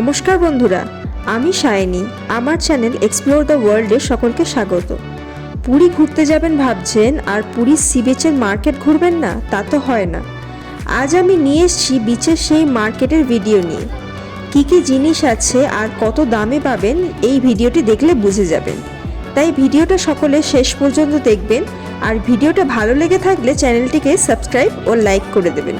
নমস্কার বন্ধুরা, আমি সায়নী, আমার চ্যানেল এক্সপ্লোর দ্য ওয়ার্ল্ডে সকলকে স্বাগত। পুরী ঘুরতে যাবেন ভাবছেন, আর পুরীর সি বিচের মার্কেট ঘুরবেন না? তা তো হয় না। আজ আমি নিয়ে এসেছি বিচের সেই মার্কেটের ভিডিও নিয়ে। কী কী জিনিস আছে আর কত দামে পাবেন, এই ভিডিওটি দেখলে বুঝে যাবেন। তাই ভিডিওটা সকলে শেষ পর্যন্ত দেখবেন, আর ভিডিওটা ভালো লেগে থাকলে চ্যানেলটিকে সাবস্ক্রাইব ও লাইক করে দেবেন।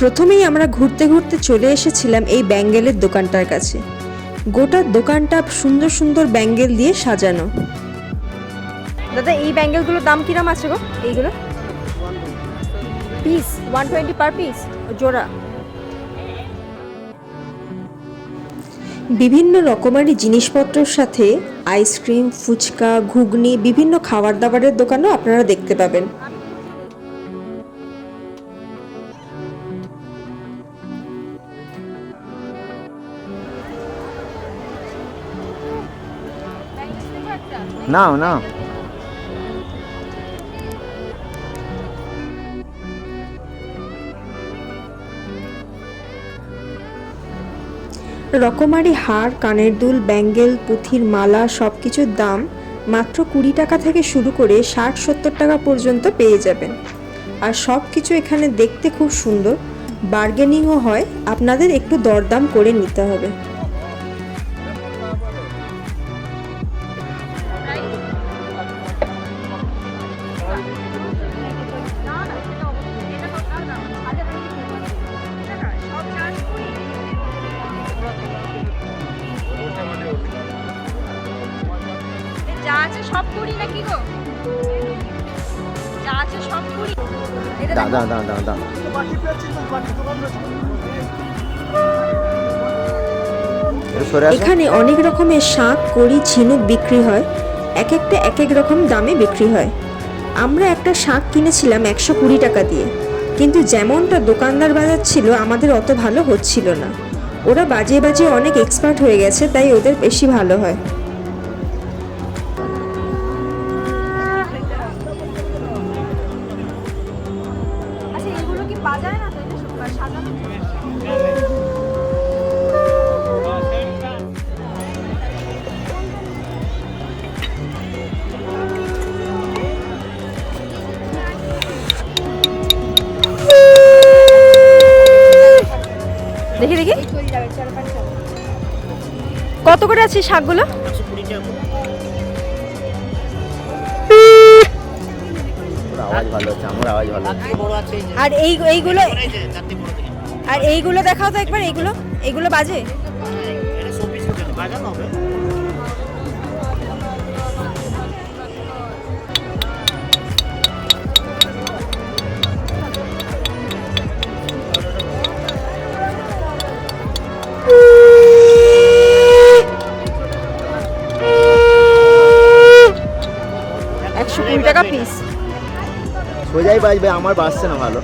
প্রথমেই আমরা ঘুরতে ঘুরতে চলে এসেছিলাম এই ব্যাঙ্গেলের দোকানটার কাছে। গোটা দোকানটা সুন্দর সুন্দর ব্যাঙ্গেল দিয়ে সাজানো। দাদা, এই ব্যাঙ্গেলগুলোর দাম কিরম আছে গো? এইগুলো? Piece one twenty per piece জোড়া। বিভিন্ন রকমারি জিনিসপত্রের সাথে আইসক্রিম, ফুচকা, ঘুগনি, বিভিন্ন খাবার দাবারের দোকানও আপনারা দেখতে পাবেন। নাও নাও। রকমারি হার, কানের দুল, ব্যাঙ্গেল, পুঁথির মালা সব কিছুর দাম মাত্র কুড়ি টাকা থেকে শুরু করে ষাট, সত্তর টাকা পর্যন্ত পেয়ে যাবেন। আর সব কিছু এখানে দেখতে খুব সুন্দর। বার্গেনিংও হয়। আপনাদের একটু দরদাম করে নিতে হবে। সব করি নাকি গো? যা আছে সব করি দা দা দা দা দা এখানে অনেক রকমের শাক কড়ি ঝিনুক বিক্রি হয়। এক একটা এক এক রকম দামে বিক্রি হয়। আমরা একটা শাক কিনেছিলাম একশো কুড়ি টাকা দিয়ে। কিন্তু যেমনটা দোকানদার বাজাচ্ছিল আমাদের অত ভালো হচ্ছিল না। ওরা বাজিয়ে বাজিয়ে অনেক এক্সপার্ট হয়ে গেছে তাই ওদের বেশি ভালো হয়। দেখি দেখি। কত করে আছে শাকগুলো? আর এই এইগুলো আর এইগুলো দেখাও তো একবার, এইগুলো? এইগুলো বাজে? একশো কুড়ি টাকা পিস সোজাই বাজবে, আমার বাজছে না ভালো।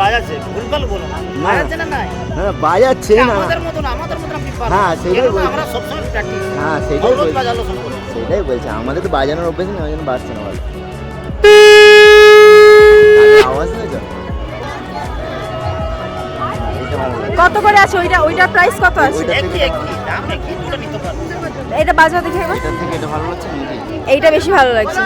বাজাচ্ছে ভুলভাল বলো না। না। বাজাচ্ছে না নাই? না না বাজাচ্ছে না। আমাদের মতন আমাদের মতন আপনি পারবেন। হ্যাঁ, সেটাই বলছি। আমরা সবসময় প্র্যাকটিস হ্যাঁ সেটাই বলছি। বাজালো সেটাই বলছি আমাদের তো বাজানোর অভ্যেস নেই ওই জন্য বাজছে না ভালো আওয়াজ। কত করে আছে ওইটা? ওইটার প্রাইস কত আছে? এটা বাজাও দেখে এইটা বেশি ভালো লাগছে।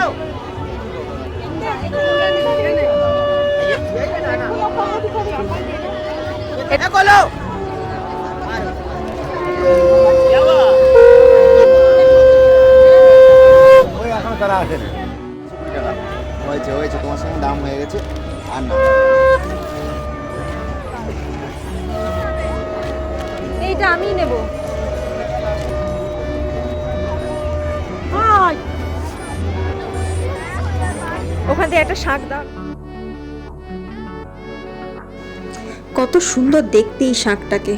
এটা বলো এখন তারা আসেনি হয়েছে হয়েছে তোমার সঙ্গে দাম হয়ে গেছে। আর না। এইটা আমি নেব। ওখান থেকে একটা শাক দাও। কত সুন্দর দেখতে এই শাঁখটাকে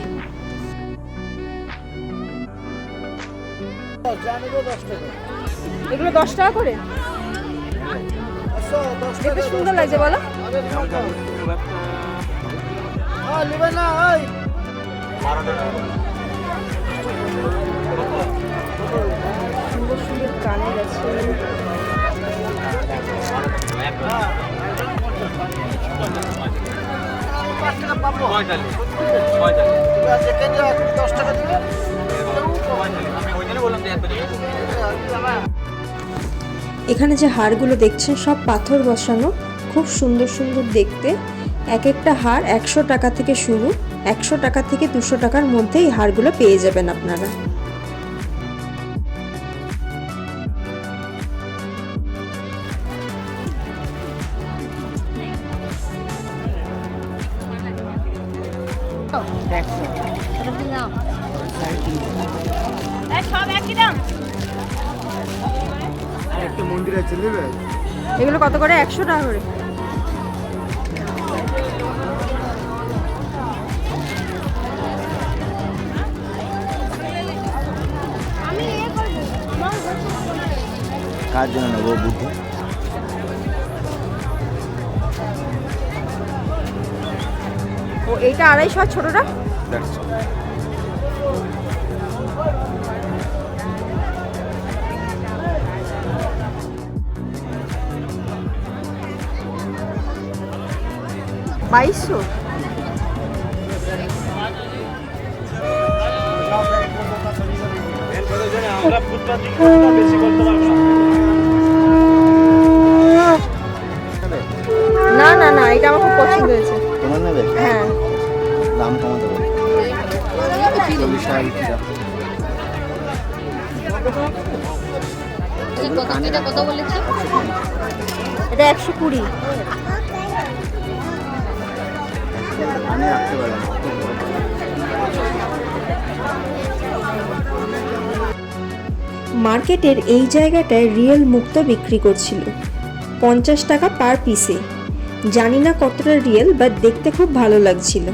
এগুলো দশ টাকা করে? দেখতে সুন্দর লাগছে বলো। সুন্দর এখানে যে হাড়গুলো দেখছেন, সব পাথর বসানো, খুব সুন্দর সুন্দর দেখতে। এক একটা হাড় একশো টাকা থেকে শুরু, একশো টাকা থেকে দুশো টাকার মধ্যে এই হাড়গুলো পেয়ে যাবেন আপনারা। এগুলো কত করে? একশো টাকা করে। কার জন্য নেব বুদ্ধ? এইটা আড়াইশো আর ছোটোটা? বাইশশো আমরা ফুটপাত বেশি বলতে পারব না না না না এটা আমার খুব পছন্দ হয়েছে। তোমার নেবে? হ্যাঁ। দাম কমাতে বলো চল্লিশ টাকা বিক্রি এটা কত বলেছে? এটা একশো কুড়ি। আমি রাখতে পারলাম মার্কেটের এই জায়গাটায় রিয়েল মুক্ত বিক্রি করছিল। পঞ্চাশ টাকা পার পিসে। জানি না কতটা রিয়েল বাট দেখতে খুব ভালো লাগছিল।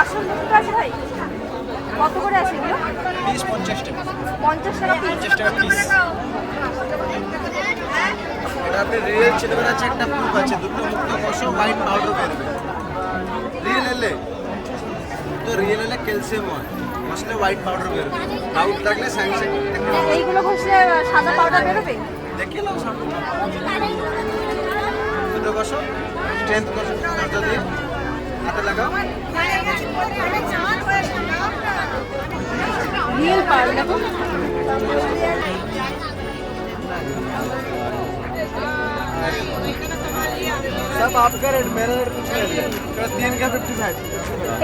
আসল মুক্ত আছে ভাই? কত করে আছে এগুলো? পিস পঞ্চাশ টাকা। পঞ্চাশ টাকা পঞ্চাশ টাকা পিস এটা আপনি রিয়েল ছেলেবেলা আছে একটা প্রুফ আছে দুটো কষো হোয়াইট পাউডার বেরোবে রিয়েল এলে তো রিয়েল এলে ক্যালসিয়াম হয়। কষলে হোয়াইট পাউডার বেরোবে ডাউট থাকলে স্যাং স্যাং এইগুলো ঘষলে সাদা পাউডার বেরোবে দেখিয়ে নাও সামনে। দুটো কষো স্ট্রেংথ কষো দিয়ে।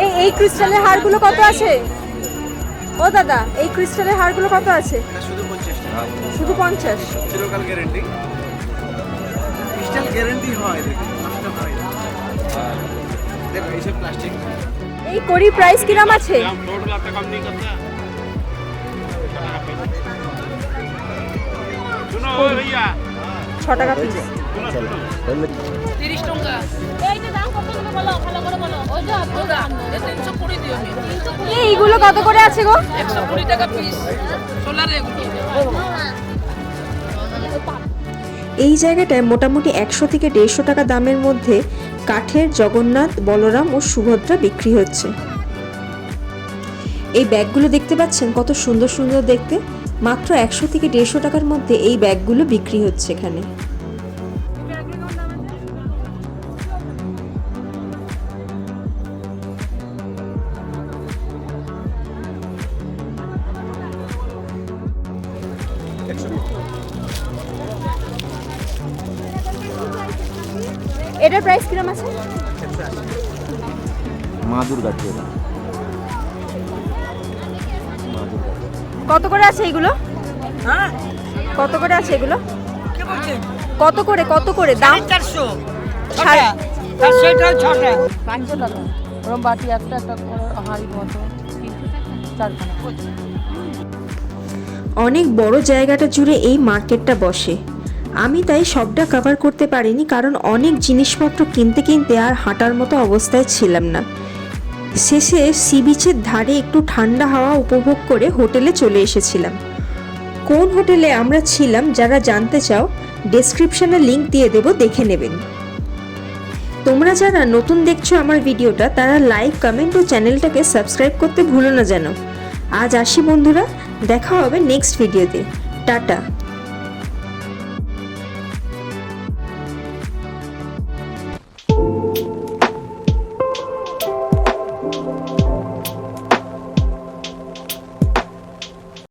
এই এই ক্রিস্টালের হারগুলো কত আছে? ও দাদা এই ক্রিস্টালের হারগুলো কত আছে? শুধু পঞ্চাশ টাকা। চিরকাল গ্যারান্টি ক্রিস্টাল গ্যারান্টি হয় হয়। দেখো এইসব প্লাস্টিক এই কড়ি প্রাইস কিরাম আছে टोटल आपका कम नहीं करता सुनो ओ भैया ছ টাকা পিস सुनो सुनो এইটা দাম কত করে বলো ভালো করে বলো ওই যে আপনার দাম তিনশো কুড়ি দিও এইগুলো কত করে আছে গো একশো কুড়ি টাকা পিস সোলার এগুলো এই জায়গাটায় মোটামুটি একশো থেকে দেড়শো টাকা দামের মধ্যে কাঠের জগন্নাথ, বলরাম ও সুভদ্রা বিক্রি হচ্ছে। এই ব্যাগগুলো দেখতে পাচ্ছেন? কত সুন্দর সুন্দর দেখতে। মাত্র একশো থেকে দেড়শো টাকার মধ্যে এই ব্যাগগুলো বিক্রি হচ্ছে এখানে। এটার প্রাইস কিরম আছে? মা দুর্গা কত করে আছে এগুলো? হ্যাঁ। কত করে আছে এগুলো? কত করে কত করে দাম? চারশো। সেটাও ছটা। পাঁচশো টাকা ওরম বাটি একটা একটা হাঁড়ি মতো অনেক বড় জায়গাটা জুড়ে এই মার্কেটটা বসে। আমি তাই সবটা কভার করতে পারিনি কারণ অনেক জিনিসপত্র কিনতে কিনতে আর হাঁটার মতো অবস্থায় ছিলাম না। শেষে সি বিচের ধারে একটু ঠান্ডা হাওয়া উপভোগ করে হোটেলে চলে এসেছিলাম। কোন হোটেলে আমরা ছিলাম যারা জানতে চাও ডেসক্রিপশনে লিংক দিয়ে দেবো, দেখে নেবেন। তোমরা যারা নতুন দেখছ আমার ভিডিওটা, তারা লাইক কমেন্ট ও চ্যানেলটাকে সাবস্ক্রাইব করতে ভুলো না যেন। আজ আসি বন্ধুরা, দেখা হবে নেক্সট ভিডিওতে টাটা।